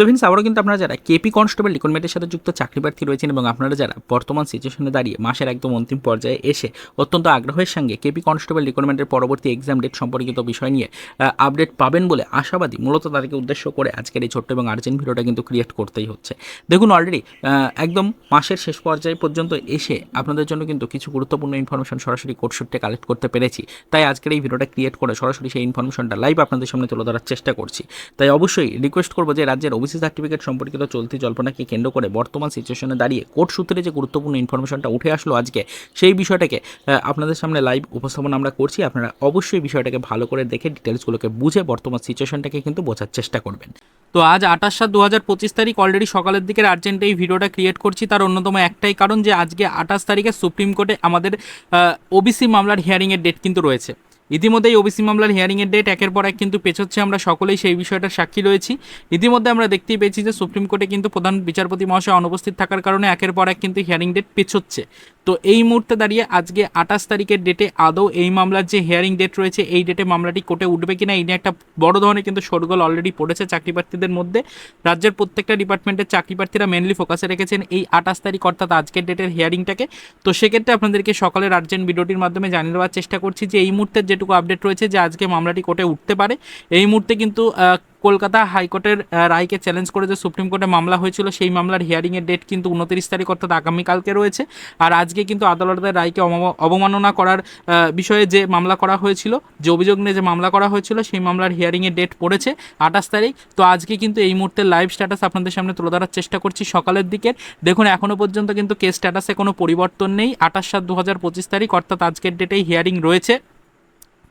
তো ফ্রেন্ডস আবারও কিন্তু আপনারা যারা কেপি কনস্টেবল রিক্রুটমেন্টের সাথে যুক্ত চাকরি প্রার্থী রয়েছেন এবং আপনারা যারা বর্তমান সিচুয়েশনে দাঁড়িয়ে মাসের একদম অন্তিম পর্যায়ে এসে অত্যন্ত আগ্রহের সঙ্গে কেপি কনস্টেবল রিক্রুটমেন্টের পরবর্তী এক্সাম ডেট সম্পর্কিত বিষয় নিয়ে আপডেট পাবেন বলে আশাবাদী, মূলত তাদেরকে উদ্দেশ্য করে আজকের এই ছোট্ট এবং আর্জেন্ট ভিডিওটা কিন্তু ক্রিয়েট করতেই হচ্ছে। দেখুন অলরেডি একদম মাসের শেষ পর্যায়ে পর্যন্ত এসে আপনাদের জন্য কিন্তু কিছু গুরুত্বপূর্ণ ইনফরমেশন সরাসরি কোর্ট সূত্রে কালেক্ট করতে পেরেছি। তাই আজকের এই ভিডিওটা ক্রিয়েট করে সরাসরি সেই ইনফরমেশনটা লাইভ আপনাদের সামনে তুলে ধরার চেষ্টা করছি। তাই অবশ্যই রিকোয়েস্ট করব যে রাজ্যের ওবিসি সার্টিফিকেট সম্পর্কিত চলতি জল্পনাকে কেন্দ্র করে বর্তমান সিচুয়েশনে দাঁড়িয়ে কোর্ট সূত্রে যে গুরুত্বপূর্ণ ইনফরমেশনটা উঠে আসলো আজকে, সেই বিষয়টাকে আপনাদের সামনে লাইভ উপস্থাপন আমরা করছি। আপনারা অবশ্যই বিষয়টাকে ভালো করে দেখে ডিটেলসগুলোকে বুঝে বর্তমান সিচুয়েশনটাকে কিন্তু বোঝার চেষ্টা করবেন। তো আজ আঠাশ সাত দু হাজার পঁচিশ তারিখ অলরেডি সকালের দিকের আর্জেন্ট এই ভিডিওটা ক্রিয়েট করছি। তার অন্যতম একটাই কারণ যে আজকে আঠাশ তারিখে সুপ্রিম কোর্টে আমাদের ওবিসি মামলার হিয়ারিংয়ের ডেট কিন্তু রয়েছে। ইতিমধ্যেই ওবিসি মামলার হিয়ারিংয়ের ডেট একের পর এক কিন্তু পেছোচ্ছে। আমরা সকলেই সেই বিষয়টার সাক্ষী রয়েছি। ইতিমধ্যে আমরা দেখতেই পেয়েছি যে সুপ্রিম কোর্টে কিন্তু প্রধান বিচারপতি মহাশয় অনুপস্থিত থাকার কারণে একের পর এক কিন্তু হিয়ারিং ডেট পেছোচ্ছে। তো এই মুহূর্তে দাঁড়িয়ে আজকে আঠাশ তারিখের ডেটে আদৌ এই মামলার যে হিয়ারিং ডেট রয়েছে, এই ডেটে মামলাটি কোর্টে উঠবে কিনা, এই নিয়ে একটা বড় ধরনের কিন্তু শোরগোল অলরেডি পড়েছে চাকরি প্রার্থীদের মধ্যে। রাজ্যের প্রত্যেকটা ডিপার্টমেন্টের চাকরি প্রার্থীরা মেনলি ফোকাসে রেখেছেন এই আঠাশ তারিখ, অর্থাৎ আজকের ডেটের হিয়ারিংটাকে তো সেক্ষেত্রে আপনাদেরকে সকালের আর্জেন্ট ভিডিওটির মাধ্যমে জানিয়ে দেওয়ার চেষ্টা করছি যে এই মুহূর্তের যেটুকু আপডেট রয়েছে যে আজকে মামলাটি কোর্টে উঠতে পারে। এই মুহূর্তে কিন্তু কলকাতা হাইকোর্টের রায়কে চ্যালেঞ্জ করে যে সুপ্রিম কোর্টে মামলা হয়েছিল, সেই মামলার হিয়ারিংয়ের ডেট কিন্তু উনত্রিশ তারিখ, অর্থাৎ আগামীকালকে রয়েছে। আর আজকে কিন্তু আদালতের রায়কে অবমা- অবমাননা করার বিষয়ে যে মামলা করা হয়েছিল, যে অভিযোগ নিয়ে যে মামলা করা হয়েছিল, সেই মামলার হিয়ারিংয়ের ডেট পড়েছে আঠাশ তারিখ। তো আজকে কিন্তু এই মুহূর্তে লাইভ স্ট্যাটাস আপনাদের সামনে তুলে ধরার চেষ্টা করছি সকালের দিকে। দেখুন এখনও পর্যন্ত কিন্তু কেস স্ট্যাটাসে কোনো পরিবর্তন নেই। আঠাশ সাত দু হাজার পঁচিশ তারিখ, অর্থাৎ আজকের ডেটেই হিয়ারিং রয়েছে।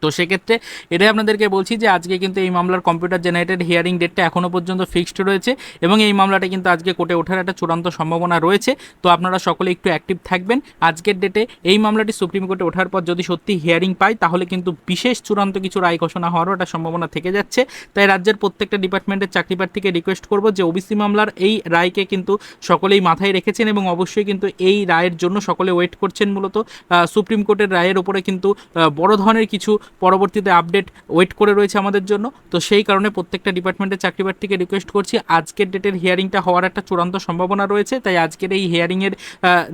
তো সেক্ষেত্রে এটাই আপনাদেরকে বলছি যে আজকে কিন্তু এই মামলার কম্পিউটার জেনারেটেড হিয়ারিং ডেটটা এখনও পর্যন্ত ফিক্সড রয়েছে এবং এই মামলাটা কিন্তু আজকে কোর্টে ওঠার একটা চূড়ান্ত সম্ভাবনা রয়েছে। তো আপনারা সকলে একটু অ্যাক্টিভ থাকবেন। আজকের ডেটে এই মামলাটি সুপ্রিম কোর্টে ওঠার পর যদি সত্যি হিয়ারিং পাই তাহলে কিন্তু বিশেষ চূড়ান্ত কিছু রায় ঘোষণা হওয়ারও একটা সম্ভাবনা থেকে যাচ্ছে। তাই রাজ্যের প্রত্যেকটা ডিপার্টমেন্টের চাকরি প্রার্থীকে রিকোয়েস্ট করব যে ওবিসি মামলার এই রায়কে কিন্তু সকলেই মাথায় রেখেছেন এবং অবশ্যই কিন্তু এই রায়ের জন্য সকলে ওয়েট করছেন মূলত। সুপ্রিম কোর্টের রায়ের ওপরে কিন্তু বড় ধরনের কিছু পরবর্তীতে আপডেট ওয়েট করে রয়েছে আমাদের জন্য। তো সেই কারণে প্রত্যেকটা ডিপার্টমেন্টের চাকরি প্রার্থীকে রিকোয়েস্ট করছি। আজকের ডেটের হিয়ারিংটা হওয়ার একটা চূড়ান্ত সম্ভাবনা রয়েছে, তাই আজকের এই হিয়ারিংয়ের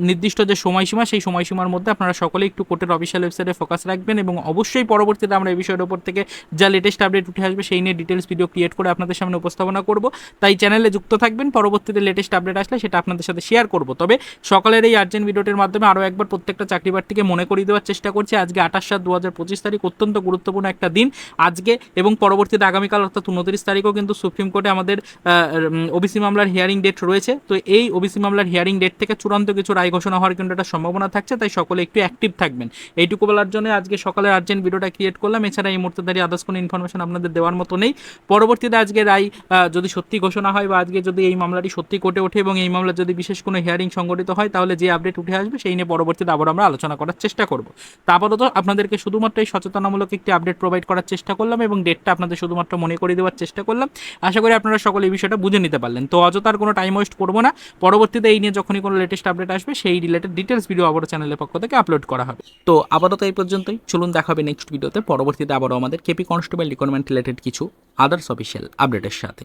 নির্দিষ্ট যে সময়সীমা, সেই সময়সীমার মধ্যে আপনারা সকলে একটু কোর্টের অফিসিয়াল ওয়েবসাইটে ফোকাস রাখবেন এবং অবশ্যই পরবর্তীতে আমরা এই বিষয়ের উপর থেকে যা লেটেস্ট আপডেট উঠে আসবে, সেই নিয়ে ডিটেলস ভিডিও ক্রিয়েট করে আপনাদের সামনে উপস্থাপনা করব। তাই চ্যানেলে যুক্ত থাকবেন, পরবর্তীতে লেটেস্ট আপডেট আসলে সেটা আপনাদের সাথে শেয়ার করব। তবে সকালের এই আর্জেন্ট ভিডিওটির মাধ্যমে আরও একবার প্রত্যেকটা চাকরি প্রার্থীকে মনে করিয়ে দেওয়ার চেষ্টা করছি। আজকে আঠাশ সাত দু হাজার পঁচিশ তারিখ, অত্যন্ত গুরুত্বপূর্ণ একটা দিন আজকে এবং পরবর্তীতে আগামীকাল অর্থাৎ উনত্রিশ তারিখও কিন্তু সুপ্রিম কোর্টে আমাদের ওবিসি মামলার হিয়ারিং ডেট রয়েছে। তো এই ওবিসি মামলার হিয়ারিং ডেট থেকে চূড়ান্ত কিছু রায় ঘোষণা হওয়ার কিন্তু একটা সম্ভাবনা থাকছে, তাই সকলে একটু অ্যাক্টিভ থাকবেন। এইটুকু বলার জন্য আজকে সকালের আর্জেন্ট ভিডিওটা ক্রিয়েট করলাম। এছাড়া এই মুহূর্তে দাঁড়িয়ে আদার্স কোনো ইনফরমেশন আপনাদের দেওয়ার মতো নেই। পরবর্তীতে আজকে রায় যদি সত্যি ঘোষণা হয় বা আজকে যদি এই মামলাটি সত্যি কোর্টে ওঠে এবং এই মামলার যদি বিশেষ কোনো হিয়ারিং সংগঠিত হয়, তাহলে যে আপডেট উঠে আসবে, সেই নিয়ে পরবর্তীতে আবার আমরা আলোচনা করার চেষ্টা করব। তা আপাতত আপনাদেরকে শুধুমাত্র এই সচেতনামূলক একটি আপডেট প্রোভাইড করার চেষ্টা করলাম এবং ডেটটা আপনাদের শুধুমাত্র মনে করে দেওয়ার চেষ্টা করলাম। আশা করি আপনারা সকলে এই বিষয়টা বুঝে নিতে পারলেন। তো অযথার কোনো টাইম ওয়েস্ট করব না। পরবর্তীতে এই নিয়ে যখনই কোনো লেটেস্ট আপডেট আসবে, সেই রিলেটেড ডিটেলস ভিডিও আবারও চ্যানেলের পক্ষ থেকে আপলোড করা হবে। তো আপাতত এই পর্যন্তই। চলুন দেখা হবে নেক্সট ভিডিওতে পরবর্তীতে আবারও আমাদের কেপি কনস্টেবল রিকোয়ারমেন্ট রিলেটেড কিছু আদার্স অফিসিয়াল আপডেটের সাথে।